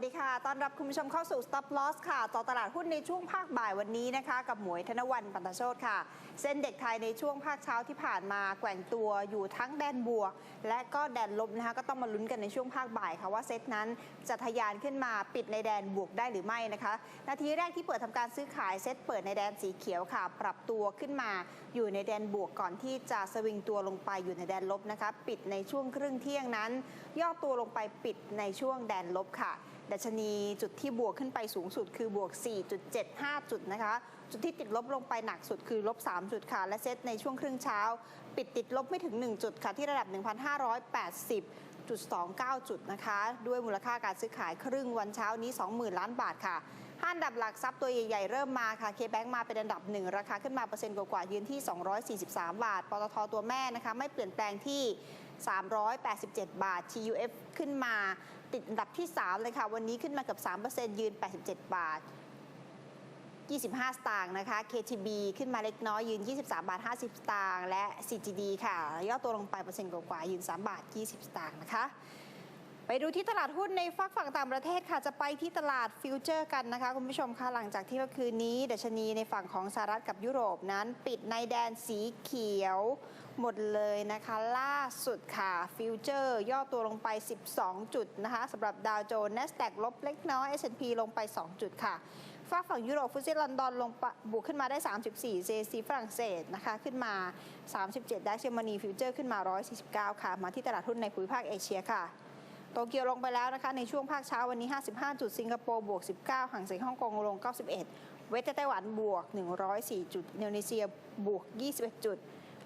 วัสดีค่ะ ต้อนรับคุณผู้ชมเข้าสู่ Stop Loss ค่ะ ต่อตลาดหุ้นในช่วงภาคบ่ายวันนี้นะคะ กับหมวยธนวันปันตโชตค่ะ เส้นเด็กไทยในช่วงภาคเช้าที่ผ่านมาแกว่งตัวอยู่ทั้งแดนบวก และก็แดนลบนะคะ ก็ต้องมาลุ้นกันในช่วงภาคบ่ายค่ะว่าเซตนั้นจะทะยานขึ้นมาปิดในแดนบวกได้หรือไม่นะคะ นาทีแรกที่เปิดทำการซื้อขายเซตเปิดในแดนสีเขียวค่ะ ปรับตัวขึ้นมาอยู่ในแดนบวกก่อนที่จะสวิงตัวลงไปอยู่ในแดนลบนะคะ ปิดในช่วงครึ่งเที่ยงนั้น ย่อตัวลงไปปิดในช่วงแดนลบค่ะดัชนีจุดที่บวกขึ้นไปสูงสุดคือบวก 4.75 จุดนะคะ จุดที่ติดลบลงไปหนักสุดคือลบ 3 จุดค่ะ และเซตในช่วงครึ่งเช้า ปิดติดลบไม่ถึง 1 จุดค่ะ ที่ระดับ 1,580จ2 9 จุดนะคะ ด้วยมูลค่าการซื้อขายครึ่งวันเช้านี้ 20,000 ล้านบาทค่ะห้าอันดับหลักทรัพย์ตัวใหญ่ๆ เริ่มมาค่ะ เคแบงมาเป็นอันดับหนึ่งราคาขึ้นมาเปอร์เซ็นต์กว่าๆยืนที่ 243 บาท ปตทตัวแม่นะคะ ไม่เปลี่ยนแปลงที่ 387 บาท TUF ขึ้นมา ติดอันดับที่ 3 เลยค่ะ วันนี้ขึ้นมาเกับ3%ยืน 87 บาท 25 สตางค์นะคะ KTB ขึ้นมาเล็กน้อยยืน 23 บาท 50 สตางค์และ CGD ค่ะ ย่อตัวลงไปเปอร์เซ็นต์กว่ายืน 3 บาท 20 สตางค์นะคะไปดูที่ตลาดหุ้นในฝักฝั่งต่างประเทศค่ะจะไปที่ตลาดฟิวเจอร์กันนะคะ คุณผู้ชมค่ะหลังจากที่เมื่อคืนนี้ดัชนีในฝั่งของสหรัฐกับยุโรปนั้น ปิดในแดนสีเขียว หมดเลยนะคะ ล่าสุดค่ะฟิวเจอร์ย่อตัวลงไป 12 จุดนะคะสำหรับดาวโจนส์ NASDAQ ลบเล็กน้อย S&P ลงไป 2 จุดค่ะฝากฝั่งยุโรปฟุตซี่ลอนดอนลงบวกขึ้นมาได้ 34 JC ฝรั่งเศสนะคะขึ้นมา 37ดัชเชอร์มานีฟิวเจอร์ขึ้นมา 149 ค่ะ มาที่ตลาดหุ้นในภูมิภาคเอเชียค่ะโตเกียวลงไปแล้วนะคะ ในช่วงภาคเช้าวันนี้ 55 จุดสิงคโปร์บวก 19ห่างเสียงฮ่องกงลง 91 เวสต์ไต้หวันบวก 104 จุด อินโดนีเซียบวก 21 จุด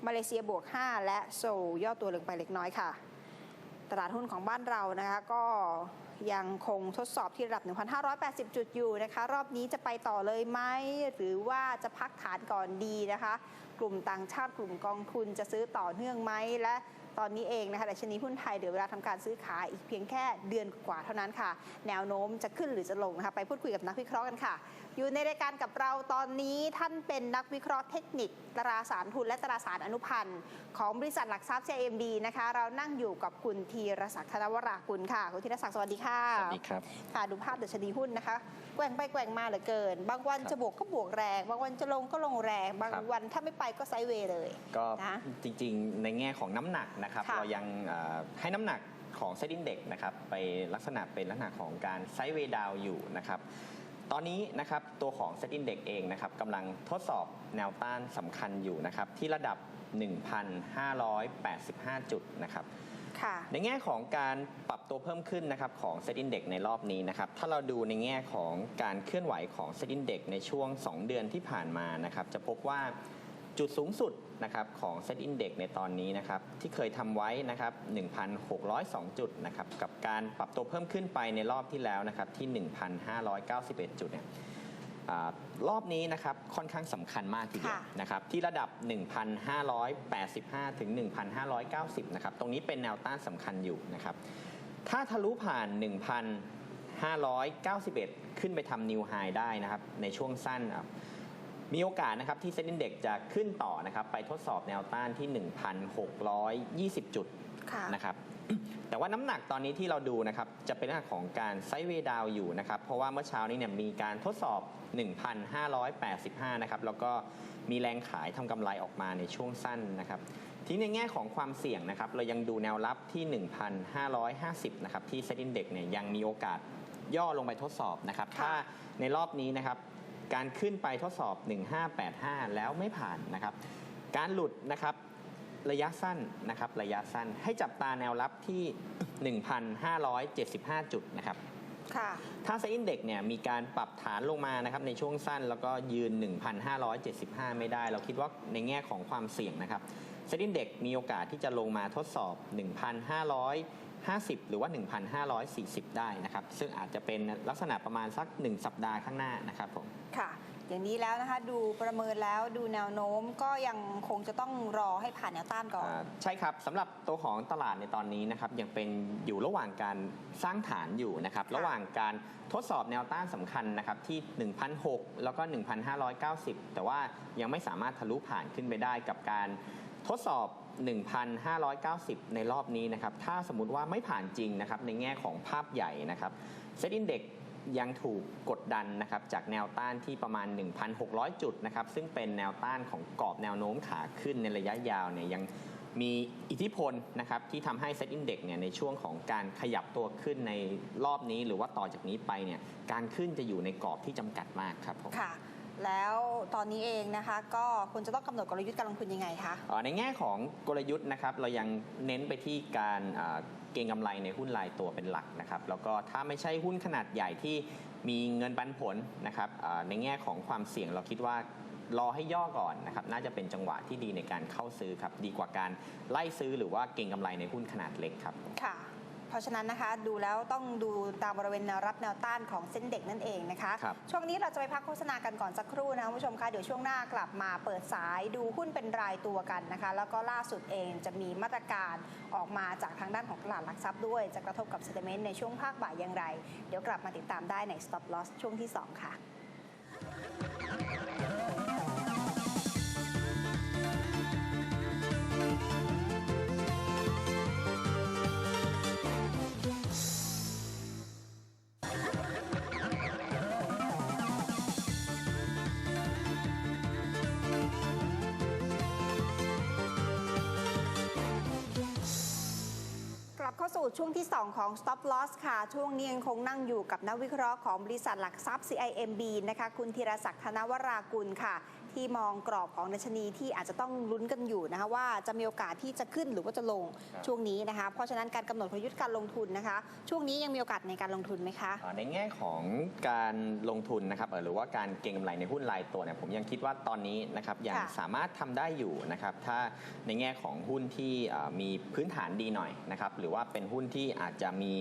มาเลเซียบวก 5 และโซลย่อตัวลงไปเล็กน้อยค่ะ ตลาดหุ้นของบ้านเรานะคะก็ยังคงทดสอบที่ระดับ 1,580 จุดอยู่นะคะ รอบนี้จะไปต่อเลยไหม หรือว่าจะพักฐานก่อนดีนะคะ กลุ่มต่างชาติกลุ่มกองทุนจะซื้อต่อเนื่องไหม และ ตอนนี้เองนะคะดัชนีหุ้นไทยเดี๋ยวเวลาทำการซื้อขายอีกเพียงแค่เดือนกว่าเท่านั้นค่ะ แนวโน้มจะขึ้นหรือจะลงนะคะไปพูดคุยกับนักวิเคราะห์กันค่ะ อยู่ในรายการกับเราตอนนี้ท่านเป็นนักวิเคราะห์เทคนิคตราสารทุนและตราสารอนุพันธ์ ของบริษัทหลักทรัพย์ JMD นะคะเรานั่งอยู่กับคุณธีรศักดิ์ธนวรากุลค่ะคุณธีรศักดิ์สวัสดีค่ะสวัสดีครับค่ะดูภาพดัชนีหุ้นนะคะแกว่งไปแกว่งมาเหลือเกิน บางวันครับจะบวกก็บวกแรง บางวันจะลงก็ลงแรง บางครับวันถ้าไม่ไปก็ไซด์เวย์เลยก็นะจริงๆ ในแง่ของน้ำหนักนะครับค่ะเรายังเอ่อให้น้ำหนักของเซตอินเด็กนะครับไปลักษณะเป็นลักษณะของการไซด์เวย์ดาวอยู่นะครับตอนนี้นะครับตัวของเซตอินเด็กเองนะครับกำลังทดสอบแนวต้านสำคัญอยู่นะครับที่ระดับ 1,585 จุดนะครับค่ะในแง่ของการปรับตัวเพิ่มขึ้นนะครับของ Set Index ในรอบนี้นะครับถ้าเราดูในแง่ของการเคลื่อนไหวของ Set Index ในช่วง 2 เดือนที่ผ่านมานะครับจะพบว่าจุดสูงสุดนะครับของ Set Index ในตอนนี้นะครับที่เคยทำไว้นะครับ1,602 จุดนะครับกับการปรับตัวเพิ่มขึ้นไปในรอบที่แล้วนะครับที่ 1,591 จุดเนี่ยอา รอบนี้นะครับค่อนข้างสำคัญมากทีเดียวค่ะนะครับที่ระดับ 1,585 ถึง 1,590 นะครับตรงนี้เป็นแนวต้านสำคัญอยู่นะครับถ้าทะลุผ่าน 1,591 ขึ้นไปทำนิวไฮได้นะครับในช่วงสั้นครับมีโอกาสนะครับที่เซ็นดินเด็กจะขึ้นต่อนะครับไปทดสอบแนวต้านที่ 1,620 จุดค่ะนะครับ แต่ว่าน้ำหนักตอนนี้ที่เราดูนะครับจะเป็นลักษณะของการไซด์เวดาวอยู่นะครับเพราะว่าเมื่อเช้านี้เนี่ยมีการทดสอบ 1,585 นะครับแล้วก็มีแรงขายทำกำไรออกมาในช่วงสั้นนะครับทีนี้ในแง่ของความเสี่ยงนะครับเรายังดูแนวรับที่ 1,550 นะครับที่เซ็นดินเด็กเนี่ยยังมีโอกาสย่อลงไปทดสอบนะครับถ้าในรอบนี้นะครับการขึ้นไปทดสอบ 1585 แล้วไม่ผ่านนะครับการหลุดนะครับ ระยะสั้นนะครับระยะสั้นให้จับตาแนวรับที่ 1,575 จุดนะครับค่ะถ้าเซ็นอินเด็กเนี่ยมีการปรับฐานลงมานะครับในช่วงสั้นแล้วก็ยืน 1,575 ไม่ได้ เราคิดว่าในแง่ของความเสี่ยงนะครับเซ็นอินเด็กมีโอกาสที่จะลงมาทดสอบ 1,550 หรือว่า 1,540 ได้นะครับ ซึ่งอาจจะเป็นลักษณะประมาณสัก 1 สัปดาห์ข้างหน้านะครับผมค่ะ อย่างนี้แล้วนะคะ ดูประเมินแล้วดูแนวโน้มก็ยังคงจะต้องรอให้ผ่านแนวต้านก่อนอ่าใช่ครับสำหรับตัวของตลาดในตอนนี้นะครับยังเป็นอยู่ระหว่างการสร้างฐานอยู่นะครับค่ะระหว่างการทดสอบแนวต้านสำคัญนะครับที่1,600แล้วก็ 1,590 แต่ว่ายังไม่สามารถทะลุผ่านขึ้นไปได้กับการทดสอบ 1,590 ในรอบนี้นะครับ ถ้าสมมุติว่าไม่ผ่านจริงนะครับ ในแง่ของภาพใหญ่นะครับเซตอินเด็ก ยังถูกกดดันนะครับจากแนวต้านที่ประมาณ 1,600 จุดนะครับซึ่งเป็นแนวต้านของกรอบแนวโน้มขาขึ้นในระยะยาวเนี่ยยังมีอิทธิพลนะครับที่ทำให้เซ็ตอินเด็กเนี่ยในช่วงของการขยับตัวขึ้นในรอบนี้หรือว่าต่อจากนี้ไปเนี่ยการขึ้นจะอยู่ในกรอบที่จำกัดมากครับผมค่ะ แล้วตอนนี้เองนะคะ ก็คุณจะต้องกำหนดกลยุทธ์การลงทุนยังไงคะเอ่อในแง่ของกลยุทธ์นะครับเรายังเน้นไปที่การเอ่อเก็งกำไรในหุ้นรายตัวเป็นหลักนะครับแล้วก็ถ้าไม่ใช่หุ้นขนาดใหญ่ที่มีเงินปันผลนะครับเอ่อในแง่ของความเสี่ยงเราคิดว่ารอให้ย่อก่อนนะครับน่าจะเป็นจังหวะที่ดีในการเข้าซื้อครับดีกว่าการไล่ซื้อหรือว่าเก็งกำไรในหุ้นขนาดเล็กครับค่ะ เพราะฉะนั้นนะคะ ดูแล้วต้องดูตามบริเวณแนวรับแนวต้านของเส้นเด็กนั่นเองนะคะ ครับช่วงนี้เราจะไปพักโฆษณากันก่อนสักครู่นะคุณผู้ชมคะเดี๋ยวช่วงหน้ากลับมาเปิดสายดูหุ้นเป็นรายตัวกันนะคะ แล้วก็ล่าสุดเองจะมีมาตรการออกมาจากทางด้านของตลาดหลักทรัพย์ด้วย จะกระทบกับเซ n เมนต์ในช่วงภาคบ่ายอย่างไร เดี๋ยวกลับมาติดตามได้ใน stop loss ช่วงที่2ค่ะ สู่ช่วงที่ 2 ของ Stop Loss ค่ะ ช่วงนี้ยังคงนั่งอยู่กับนักวิเคราะห์ของบริษัทหลักทรัพย์ CIMB นะคะ คุณธีรศักดิ์ธนวรากุลค่ะ ที่มองกรอบของดัชนีที่อาจจะต้องลุ้นกันอยู่นะคะว่าจะมีโอกาสที่จะขึ้นหรือว่าจะลงครับช่วงนี้นะคะเพราะฉะนั้นการกำหนดกลยุทธ์การลงทุนนะคะ ช่วงนี้ยังมีโอกาสในการลงทุนไหมคะอ่าในแง่ของการลงทุนนะครับเอ่อหรือว่าการเก็งกำไรในหุ้นรายตัวเนี่ยผมยังคิดว่าตอนนี้นะครับยังค่ะสามารถทำได้อยู่นะครับถ้าในแง่ของหุ้นที่อ่ามีพื้นฐานดีหน่อยนะครับหรือว่าเป็นหุ้นที่อาจจะมี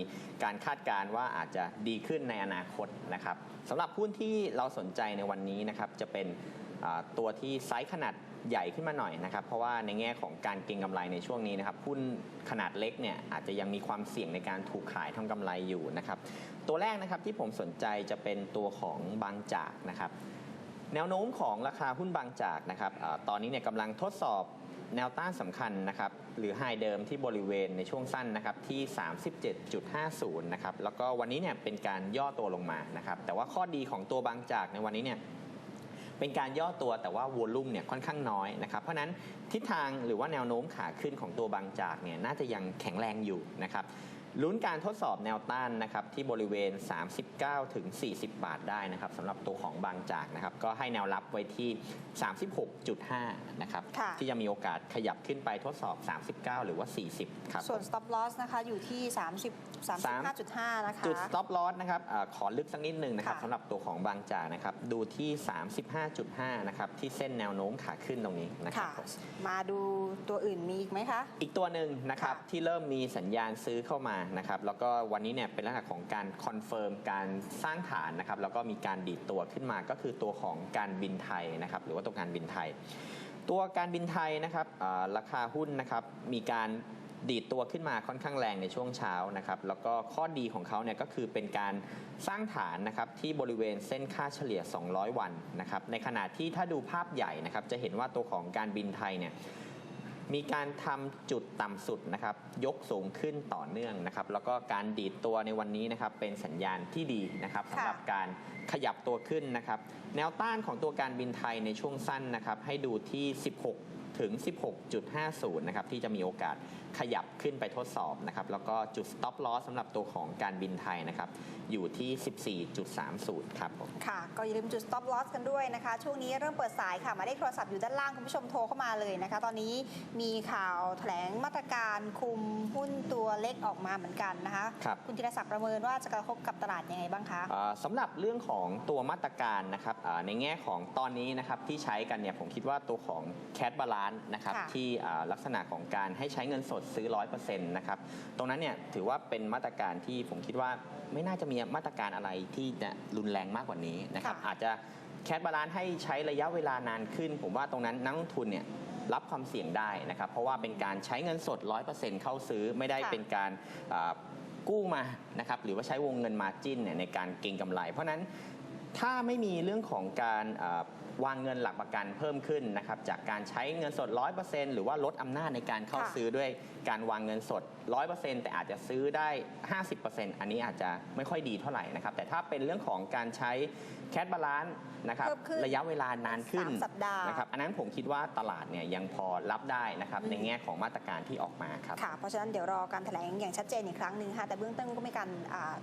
การคาดการณ์ว่าอาจจะดีขึ้นในอนาคตนะครับสำหรับหุ้นที่เราสนใจในวันนี้นะครับจะเป็นอ่า ตัวที่ไซส์ขนาดใหญ่ขึ้นมาหน่อยนะครับเพราะว่าในแง่ของการเก็งกำไรในช่วงนี้นะครับหุ้นขนาดเล็กเนี่ยอาจจะยังมีความเสี่ยงในการถูกขายทำกำไรอยู่นะครับตัวแรกนะครับที่ผมสนใจจะเป็นตัวของบางจากนะครับแนวโน้มของราคาหุ้นบางจากนะครับอตอนนี้เนี่ยกำลังทดสอบแนวต้านสำคัญนะครับหรือไฮเดิมที่บริเวณในช่วงสั้นนะครับที่ 37.50 นะครับแล้วก็วันนี้เนี่ยเป็นการย่อตัวลงมานะครับแต่ว่าข้อดีของตัวบางจากในวันนี้เนี่ย เป็นการย่อตัวแต่ว่าวอลุ่มเนี่ยค่อนข้างน้อยนะครับเพราะฉะนั้นทิศทางหรือว่าแนวโน้มขาขึ้นของตัวบางจากเนี่ยน่าจะยังแข็งแรงอยู่นะครับ ลุ้นการทดสอบแนวต้านนะครับที่บริเวณ 39 ถึง 40 บาทได้นะครับสำหรับตัวของบางจากนะครับก็ให้แนวรับไว้ที่ 36.5 นะครับค่ะที่จะมีโอกาสขยับขึ้นไปทดสอบ 39 หรือว่า 40 ครับส่วน stop loss นะคะอยู่ที่ 30 35.5 นะคะ จุด stop loss นะครับอาขอลึกสักนิดหนึ่งนะครับค่ะสำหรับตัวของบางจากนะครับดูที่ 35.5 นะครับที่เส้นแนวโน้มขาขึ้นตรงนี้นะครับค่ะผมมาดูตัวอื่นมีอีกไหมคะ อีกตัวหนึ่งนะครับค่ะที่เริ่มมีสัญญาณซื้อเข้ามานะครับแล้วก็วันนี้เนี่ยเป็นลักษณะของการคอนเฟิร์มการสร้างฐานนะครับแล้วก็มีการดีดตัวขึ้นมาก็คือตัวของการบินไทยนะครับหรือว่าตัวการบินไทย ตัวการบินไทยนะครับราคาหุ้นนะครับมีการดีดตัวขึ้นมาค่อนข้างแรงในช่วงเช้านะครับแล้วก็ข้อดีของเขาเนี่ยก็คือเป็นการสร้างฐานนะครับที่บริเวณเส้นค่าเฉลี่ย 200 วันนะครับในขณะที่ถ้าดูภาพใหญ่นะครับจะเห็นว่าตัวของการบินไทยเนี่ย มีการทำจุดต่ำสุดนะครับ ยกสูงขึ้นต่อเนื่องนะครับ แล้วก็การดีดตัวในวันนี้นะครับ เป็นสัญญาณที่ดีนะครับสำหรับการขยับตัวขึ้นนะครับ แนวต้านของตัวการบินไทยในช่วงสั้นนะครับ ให้ดูที่ 16 ถึง 16.50 นะครับ ที่จะมีโอกาส ขยับขึ้นไปทดสอบนะครับแล้วก็จุด stop loss สำหรับตัวของการบินไทยนะครับอยู่ที่ 14.30 ครับผมค่ะ ก็อย่าลืมจุด stop loss กันด้วยนะคะ ช่วงนี้เริ่มเปิดสายค่ะหมายเลขโทรศัพท์อยู่ด้านล่างคุณผู้ชมโทรเข้ามาเลยนะคะ ตอนนี้มีข่าวแถลงมาตรการคุมหุ้นตัวเล็กออกมาเหมือนกันนะคะครับณธีรศักดิ์ประเมินว่าจะกระทบกับตลาดยังไงบ้างคะอ่าสำหรับเรื่องของตัวมาตรการนะครับอ่าในแง่ของตอนนี้นะครับที่ใช้กันเนี่ยผมคิดว่าตัวของแค d บาลาน n ์นะครับค่ะที่อ่าลักษณะของการให้ใช้เงินสดซื้อ 100%นะครับ ตรงนั้นเนี่ยถือว่าเป็นมาตรการที่ผมคิดว่าไม่น่าจะมีมาตรการอะไรที่จะรุนแรงมากกว่านี้นะครับค่ะอาจจะแค d บาลาน n ์ให้ใช้ระยะเวลานานขึ้น ผมว่าตรงนั้นนักลงทุนเนี่ยรับความเสี่ยงได้นะครับ เพราะว่าเป็นการใช้เงินสด 100%เข้าซื้อไม่ได้ค่ะเป็นการอ่ากู้มานะครับหรือว่าใช้วงเงินมาจิ้นเนี่ยในการเก็งกำไร เพราะฉะนั้น ถ้าไม่มีเรื่องของการวางเงินหลักประกันเพิ่มขึ้นนะครับจากการใช้เงินสด 100%หรือว่าลดอำนาจในการเข้าซื้อด้วยการวางเงินสด 100%แต่อาจจะซื้อได้ 50%อันนี้อาจจะไม่ค่อยดีเท่าไหร่นะครับแต่ถ้าเป็นเรื่องของการใช้ แคดบาลานซ์นะครับเพิ่มขึ้นระยะเวลานานขึ้นสามสัปดาห์นะครับอันนั้นผมคิดว่าตลาดเนี่ยยังพอรับได้นะครับอืมในแง่ของมาตรการที่ออกมาครับค่ะเพราะฉะนั้นเดี๋ยวรอการแถลงอย่างชัดเจนอีกครั้งหนึ่งค่ะแต่เบื้องต้นก็มีการอ่า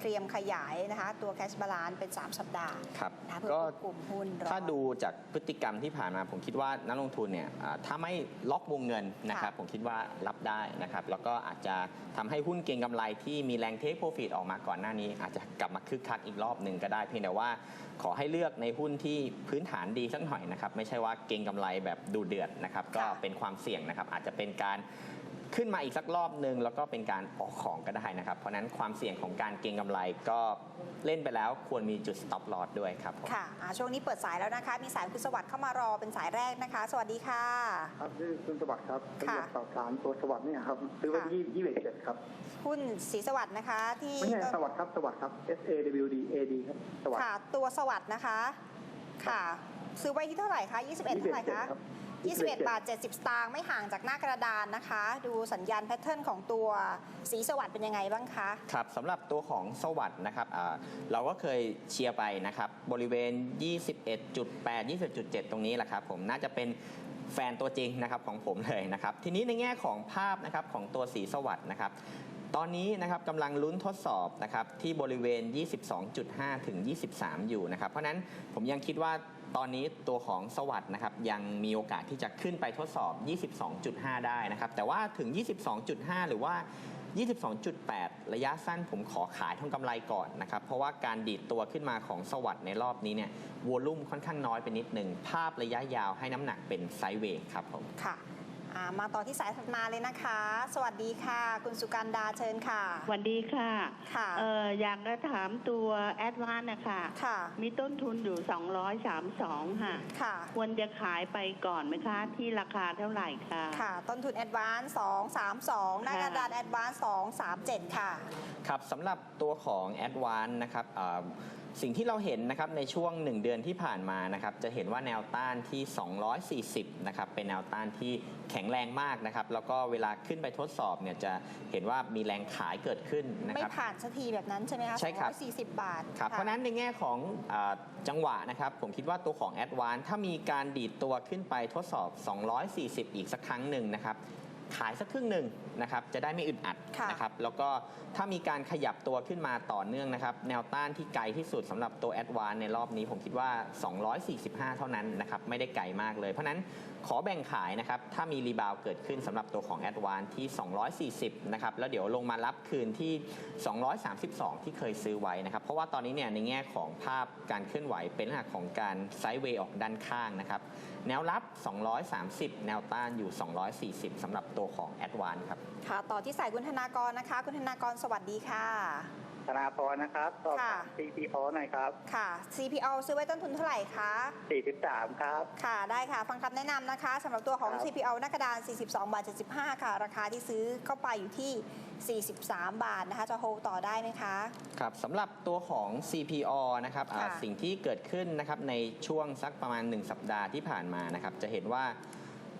เตรียมขยายนะคะตัว cash balance เป็น 3 สัปดาห์ครับนะคะเพื่อก็ควบกลุ่มหุ้นรอถ้าดูจากพฤติกรรมที่ผ่านมาผมคิดว่านักลงทุนเนี่ยอ่าถ้าไม่ล็อกวงเงินนะครับค่ะผมคิดว่ารับได้นะครับแล้วก็อาจจะทำให้หุ้นเก็งกำไรที่มีแรงเทคโปรฟิตออกมาก่อนหน้านี้ อาจจะกลับมาคึกคักอีกรอบหนึ่งก็ได้เพียงแต่ว่าขอให้เลือกในหุ้นที่พื้นฐานดีสักหน่อยนะครับ ไม่ใช่ว่าเก็งกำไรแบบดูเดือดนะครับ ก็เป็นความเสี่ยงนะครับ อาจจะเป็นการ ขึ้นมาอีกสักรอบหนึ่งแล้วก็เป็นการออกของก็ได้นะครับ เพราะฉะนั้นความเสี่ยงของการเก็งกำไรก็เล่นไปแล้วควรมีจุด stop loss ด้วยครับผมค่ะอ่าช่วงนี้เปิดสายแล้วนะคะ มีสายคุณสวัสดิ์เข้ามารอเป็นสายแรกนะคะ สวัสดีค่ะ ครับชื่อคุณสวัสดิ์ครับค่ะเรียนสอบถามตัวสวัสดิ์เนี่ยครับซื้อไว้ค่ะที่ยี่สิบเจ็ดครับหุ้นศรีสวัสดิ์นะคะที่ไม่ใช่สวัสดิ์ครับสวัสดิ์ครับ S A W D A D ครับสวัสดิ์ค่ะตัวสวัสดิ์นะคะ ค่ะ ซื้อไว้ที่เท่าไหร่คะ21 เท่าไหร่คะครับ 21 บาท 70 สตางค์ไม่ห่างจากหน้ากระดานนะคะ ดูสัญญาณแพทเทิร์นของตัวสีสวัสด์เป็นยังไงบ้างคะ ครับสำหรับตัวของสวัสด์นะครับเราก็เคยเชียร์ไปนะครับ บริเวณ 21.8 20.7 ตรงนี้แหละครับผมน่าจะเป็นแฟนตัวจริงนะครับของผมเลยนะครับ ทีนี้ในแง่ของภาพนะครับของตัวสีสวัสด์นะครับตอนนี้นะครับกำลังลุ้นทดสอบนะครับที่บริเวณ 22.5 ถึง 23 อยู่นะครับ เพราะนั้นผมยังคิดว่า ตอนนี้ตัวของสวัสด์นะครับยังมีโอกาสที่จะขึ้นไปทดสอบ 22.5 ได้นะครับ แต่ว่าถึง 22.5 หรือว่า 22.8 ระยะสั้นผมขอขายทองกำไรก่อนนะครับ เพราะว่าการดีดตัวขึ้นมาของสวัสด์ในรอบนี้เนี่ยวอลุ่มค่อนข้างน้อยไปนิดหนึ่งภาพระยะยาวให้น้ำหนักเป็นไซด์เวย์ครับผมค่ะ มาต่อที่สายถัดมาเลยนะคะ สวัสดีค่ะ คุณสุการดาเชิญค่ะ สวัสดีค่ะค่ะเอออยากจะถามตัวแอดวานนะคะค่ะ มีต้นทุนอยู่ 232 ค่ะ ค่ะ ควรจะขายไปก่อนไหมคะ ที่ราคาเท่าไหร่คะค่ะ ต้นทุนแอดวานซ์232หน้ากระดานแอดวานซ์237 ค่ะ ครับสำหรับตัวของ a d v a n c e นะครับอ่า สิ่งที่เราเห็นนะครับในช่วง 1 เดือนที่ผ่านมานะครับจะเห็นว่าแนวต้านที่ 240 นะครับเป็นแนวต้านที่แข็งแรงมากนะครับแล้วก็เวลาขึ้นไปทดสอบเนี่ยจะเห็นว่ามีแรงขายเกิดขึ้นนะไม่ครับผ่านสักทีแบบนั้นใช่ไหมคะใช่ครับ240 บาทครับค่เพราะฉะนั้นในแง่ของอาจังหวะนะครับผมคิดว่าตัวของ a d v a n c e ถ้ามีการดีดตัวขึ้นไปทดสอบ 240 อีกสักครั้งหนึ่งนะครับ ขายสักครึ่งหนึ่งนะครับจะได้ไม่อึดอัดค่ะนะครับแล้วก็ถ้ามีการขยับตัวขึ้นมาต่อเนื่องนะครับแนวต้านที่ไกลที่สุดสำหรับตัว a d v a n c e ในรอบนี้ผมคิดว่า 245 เท่านั้นนะครับไม่ได้ไกลมากเลย เพราะฉะนั้นขอแบ่งขายนะครับถ้ามีรีบาวด์เกิดขึ้นสำหรับตัวของ a d v a n c e ที่ 240 นะครับแล้วเดี๋ยวลงมารับคืนที่ 232 ที่เคยซื้อไว้นะครับเพราะว่าตอนนี้เนี่ยในแง่ของภาพการเคลื่อนไหวเป็นลักษณะของการไซด์เวย์ออกด้านข้างนะครับ แนวรับ 230 แนวต้านอยู่ 240สำหรับตัวของแอดวานครับ ค่ะ ต่อที่สายคุณธนากรนะคะ คุณธนากรสวัสดีค่ะ ธนาพรนะครับสอบค่ะถาม C P O หน่อยครับ ค่ะ CPO ซื้อไว้ต้นทุนเท่าไหร่คะ 43 ครับ ค่ะได้ค่ะ ฟังคำแนะนำนะคะสำหรับตัวของ ครับ CPO หน้ากระดาน 42 บาท 75 ค่ะ ราคาที่ซื้อเข้าไปอยู่ที่ 43 บาทนะคะ จะโฮลต่อได้ไหมคะ ครับสำหรับตัวของ CPO นะครับอ่าค่ะสิ่งที่เกิดขึ้นนะครับในช่วงสักประมาณ 1 สัปดาห์ที่ผ่านมานะครับจะเห็นว่า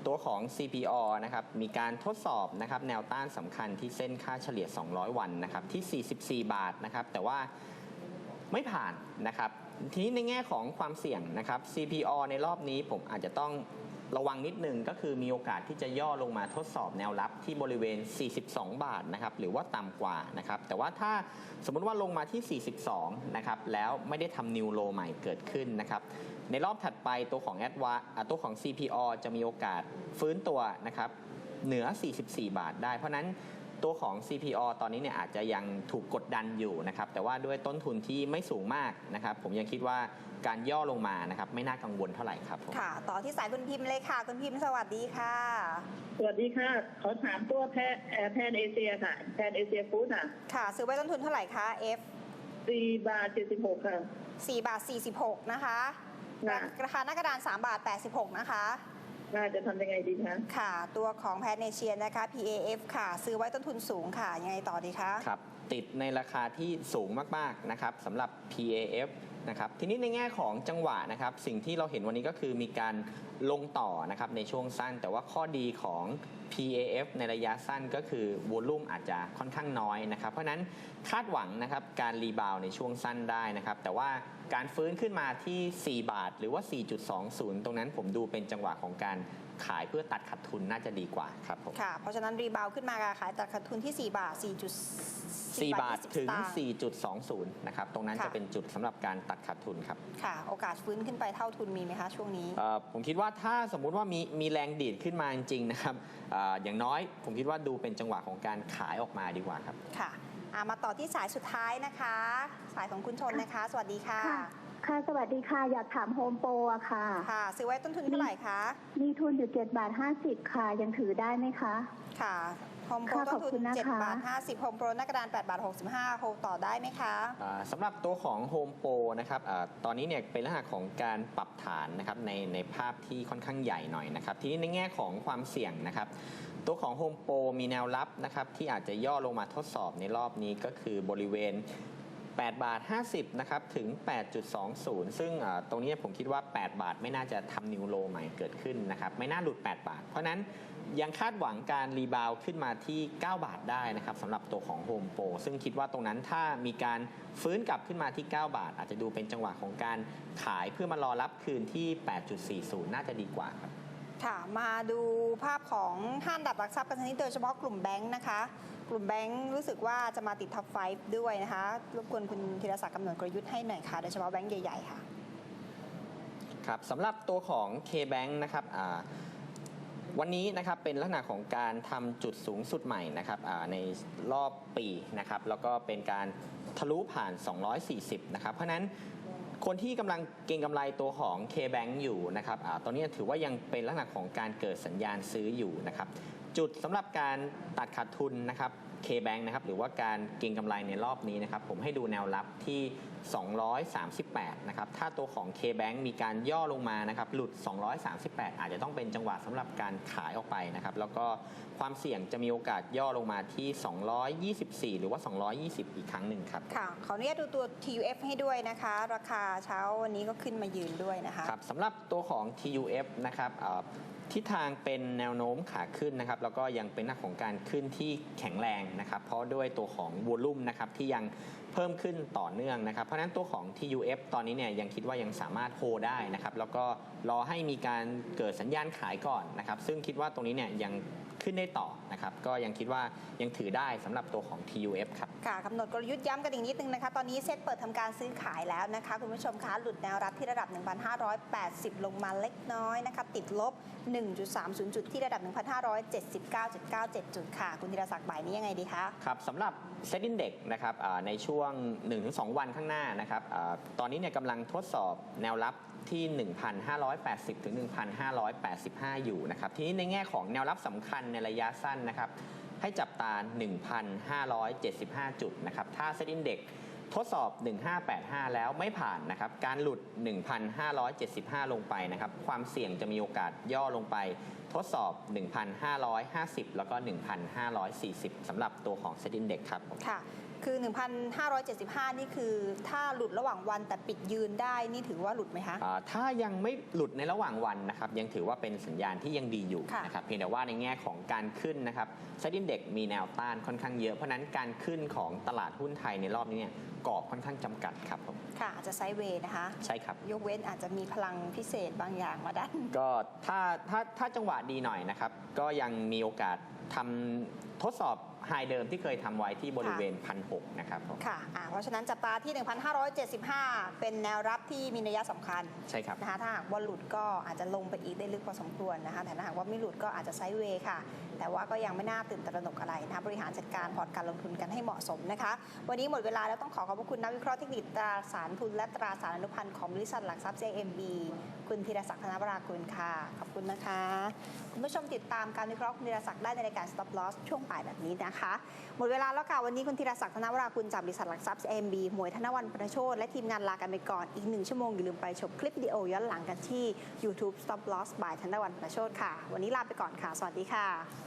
ตัวของ CPO นะครับมีการทดสอบนะครับแนวต้านสำคัญที่เส้นค่าเฉลี่ย 200 วันนะครับที่ 44 บาทนะครับแต่ว่าไม่ผ่านนะครับทีนี้ในแง่ของความเสี่ยงนะครับ CPO ในรอบนี้ผมอาจจะต้อง ระวังนิดหนึ่งก็คือมีโอกาสที่จะย่อลงมาทดสอบแนวรับที่บริเวณ 42 บาทนะครับหรือว่าต่ำกว่านะครับแต่ว่าถ้าสมมุติว่าลงมาที่ 42 นะครับแล้วไม่ได้ทำนิวโลใหม่เกิดขึ้นนะครับในรอบถัดไปตัวของแอดวาตัวของ CPO จะมีโอกาสฟื้นตัวนะครับเหนือ 44 บาทได้ เพราะนั้น ตัวของ CPO ตอนนี้เนี่ยอาจจะยังถูกกดดันอยู่นะครับแต่ว่าด้วยต้นทุนที่ไม่สูงมากนะครับผมยังคิดว่าการย่อลงมานะครับไม่น่ากังวลเท่าไหร่ครับผมค่ะ ต่อที่สายคุณพิมพ์เลยค่ะ คุณพิมพ์สวัสดีค่ะ สวัสดีค่ะ ขอถามตัวแพนเอ่อแพนเอเชียค่ะแพนเอเชียฟู้ดอะค่ะ ซื้อไว้ต้นทุนเท่าไหร่คะ F สี่บาทเจ็ดสิบหกค่ะ4บาท46นะคะค่ะราคาหน้ากระดาน3บาท86นะคะ น่าจะทำยังไงดีคะค่ะ ตัวของแพนเนเชียนะคะ PAF ค่ะ ซื้อไว้ต้นทุนสูงค่ะ ยังไงต่อดีคะครับ ติดในราคาที่สูงมาก ๆ นะครับสำหรับ PAF นะครับทีนี้ในแง่ของจังหวะนะครับ สิ่งที่เราเห็นวันนี้ก็คือมีการลงต่อนะครับในช่วงสั้น แต่ว่าข้อดีของ PAF ในระยะสั้นก็คือวอลุ่มอาจจะค่อนข้างน้อยนะครับ เพราะฉะนั้นคาดหวังนะครับการรีบาวในช่วงสั้นได้นะครับ แต่ว่าการฟื้นขึ้นมาที่ 4 บาท หรือว่า 4.20 ตรงนั้นผมดูเป็นจังหวะของการขายเพื่อตัดขาดทุนน่าจะดีกว่าครับผมค่ะ เพราะฉะนั้นรีบาวขึ้นมาขายตัดขาดทุนที่ 4 บาท 4 4 บาทถึงตางค์4.20 นะครับ ตรงนั้นค่ะจะเป็นจุดสำหรับการตัดขาดทุนครับ ค่ะ โอกาสฟื้นขึ้นไปเท่าทุนมีไหมคะช่วงนี้เอ่อผมคิดว่าถ้าสมมุติว่ามีมีแรงดีดขึ้นมาจริงๆนะครับเอ่ออย่างน้อย ผมคิดว่าดูเป็นจังหวะของการขายออกมาดีกว่าครับค่ะอะมาต่อที่สายสุดท้ายนะคะ สายของคุณชนนะคะ สวัสดีค่ะค่ะ ค่ะ สวัสดีค่ะ อยากถามโฮมโปรอะค่ะ ค่ะ ซื้อไว้ต้นทุนเท่าไหร่คะ มีทุนอยู่เจ็ดบาทห้าสิบค่ะ ยังถือได้ไหมคะ ค่ะ โฮมโปรค่ะต้นทุขอบคุนณนะคะ7บาท50โฮมโปรหน้ากระดาน8บาท65โฮลต่อได้ไหมคะ อ่าสำหรับตัวของ Home Pro นะครับอาตอนนี้เนี่ยเป็นลักษณะของการปรับฐานนะครับในในภาพที่ค่อนข้างใหญ่หน่อยนะครับทีนี้ในแง่ของความเสี่ยงนะครับตัวของ Home Pro มีแนวรับนะครับที่อาจจะย่อลงมาทดสอบในรอบนี้ก็คือบริเวณ 8 บาท 50 นะครับ ถึง 8.20 ซึ่งตรงนี้ผมคิดว่า 8 บาทไม่น่าจะทำนิวโลใหม่เกิดขึ้นนะครับ ไม่น่าหลุด 8 บาท เพราะนั้นยังคาดหวังการรีบาวขึ้นมาที่ 9 บาทได้นะครับสำหรับตัวของ Home Pro ซึ่งคิดว่าตรงนั้นถ้ามีการฟื้นกลับขึ้นมาที่ 9 บาท อาจจะดูเป็นจังหวะของการขายเพื่อมารอรับคืนที่ 8.40 น่าจะดีกว่าครับค่ะ มาดูภาพของห้างดับหลักทรัพย์กันนิดโดยเฉพาะกลุ่มแบงค์นะคะ กลุ่มแบงค์รู้สึกว่าจะมาติดท็อปไฟด้วยนะคะ รบกวนคุณธีรศักดิ์กำหนดกลยุทธ์ให้หน่อยค่ะโดยเฉพาะแบงค์ใหญ่ๆค่ะ ครับสำหรับตัวของ K-Bank นะครับวันนี้นะครับเป็นลักษณะของการทำจุดสูงสุดใหม่นะครับในรอบปีนะครับแล้วก็เป็นการทะลุผ่าน 240 นะครับ เพราะนั้นคนที่กำลังเก็งกำไรตัวของ K-Bank อยู่นะครับอตอนนี้ถือว่ายังเป็นลักษณะของการเกิดสัญญาณซื้ออยู่นะครับ จุดสำหรับการตัดขาดทุนนะครับ K-Bank นะครับหรือว่าการเก็งกำไรในรอบนี้นะครับผมให้ดูแนวรับที่ 238 นะครับ ถ้าตัวของ K-Bank มีการย่อลงมานะครับหลุด 238 อาจจะต้องเป็นจังหวะสำหรับการขายออกไปนะครับ แล้วก็ความเสี่ยงจะมีโอกาสย่อลงมาที่ 224 หรือว่า 220 อีกครั้งหนึ่งครับ ค่ะ ขออนุญาตดูตัว TUF ให้ด้วยนะคะ ราคาเช้าวันนี้ก็ขึ้นมายืนด้วยนะคะ ครับสำหรับตัวของ TUF นะครับเอ่อ ทิศทางเป็นแนวโน้มขาขึ้นนะครับแล้วก็ยังเป็นหน้าของการขึ้นที่แข็งแรงนะครับเพราะด้วยตัวของวอลุ่มนะครับที่ยังเพิ่มขึ้นต่อเนื่องนะครับ เพราะฉะนั้นตัวของ TUF ตอนนี้เนี่ยยังคิดว่ายังสามารถโฮได้นะครับแล้วก็รอให้มีการเกิดสัญญาณขายก่อนนะครับซึ่งคิดว่าตรงนี้เนี่ยยัง ขึ้นได้ต่อนะครับก็ยังคิดว่ายังถือได้สำหรับตัวของ TUF ครับค่ะกำหนดกลยุทธ์ย้ำกันอีกนิดนึงนะคะตอนนี้เซ็ตเปิดทำการซื้อขายแล้วนะคะคุณผู้ชมคะหลุดแนวรับที่ระดับ 1,580 ลงมาเล็กน้อยนะคะติดลบ 1.30 จุดที่ระดับ 1,579.97 จุดค่ะ คุณธีรศักดิ์บ่ายนี้ยังไงดีคะครับสำหรับเซ็ตอินเด็กนะครับอ่าในช่วง 1-2 วันข้างหน้านะครับอาตอนนี้เนี่ยกำลังทดสอบแนวรับที่ 1,580 ถึง 1,585 อยู่นะครับ ทีนี้ในแง่ของแนวรับสำคัญในระยะสั้นนะครับ ให้จับตา 1,575 จุดนะครับ ถ้าเซ็ตอินเด็กทดสอบ 1585 แล้วไม่ผ่านนะครับ การหลุด 1,575 ลงไปนะครับ ความเสี่ยงจะมีโอกาสย่อลงไป ทดสอบ 1,550 แล้วก็ 1,540 สำหรับตัวของเซ็ตอินเด็กครับ ค่ะ คือ 1,575 นี่คือถ้าหลุดระหว่างวันแต่ปิดยืนได้นี่ถือว่าหลุดไหมคะ อ่าถ้ายังไม่หลุดในระหว่างวันนะครับยังถือว่าเป็นสัญญาณที่ยังดีอยู่ค่ะ นะครับเพียงแต่ว่าในแง่ของการขึ้นนะครับเซ็ตอินเด็กมีแนวต้านค่อนข้างเยอะ เพราะฉะนั้นการขึ้นของตลาดหุ้นไทยในรอบนี้เนี่ยกรอบค่อนข้างจำกัดครับผมค่ะ อาจจะไซด์เวย์นะคะ ใช่ครับ ยกเว้นอาจจะมีพลังพิเศษบางอย่างมาดัน ก็ถ้าถ้าถ้าจังหวะดีหน่อยนะครับ ก็ยังมีโอกาสทำทดสอบ ไฮเดิมที่เคยทำไว้ที่บริเวณพันหนะครับผมค่ะอ่าเพราะฉะนั้นจับตาที่ 1,575 เป็นแนวรับที่มีนัยสำคัญใช่ครับนะคะถ้าหากว่าหลุดก็อาจจะลงไปอีกได้ลึกพอสมควรนะคะแต่ถ้าหากว่าไม่หลุดก็อาจจะไซด์เวย์ค่ะ แต่ว่าก็ยังไม่น่าตื่นตระหนกอะไรนะคะบริหารจัดการพอร์ตการลงทุนกันให้เหมาะสมนะคะ วันนี้หมดเวลาแล้วต้องขอขอบพระคุณนักวิเคราะห์เทคนิคตราสารทุนและตราสารอนุพันธ์ของบริษัทหลักทรัพย์ JMB คุณธีรศักดิ์ธนวรากุลค่ะ ขอบคุณนะคะ คุณผู้ชมติดตามการวิเคราะห์คุณธีรศักดิ์ได้ในรายการ Stop Loss ช่วงบ่ายแบบนี้นะคะหมดเวลาแล้วค่ะ วันนี้คุณธีรศักดิ์ธนวราคุณจากบริษัทหลักทรัพย์แอมบีหมวยธนวันประโชตและทีมงานลากันไปก่อน อีกหนึ่งชั่วโมงอย่าลืมไปชมคลิปวิดีโอย้อนหลังกันที่ YouTube Stop Loss by ธนวันประโชตค่ะ วันนี้ลาไปก่อนค่ะ สวัสดีค่ะ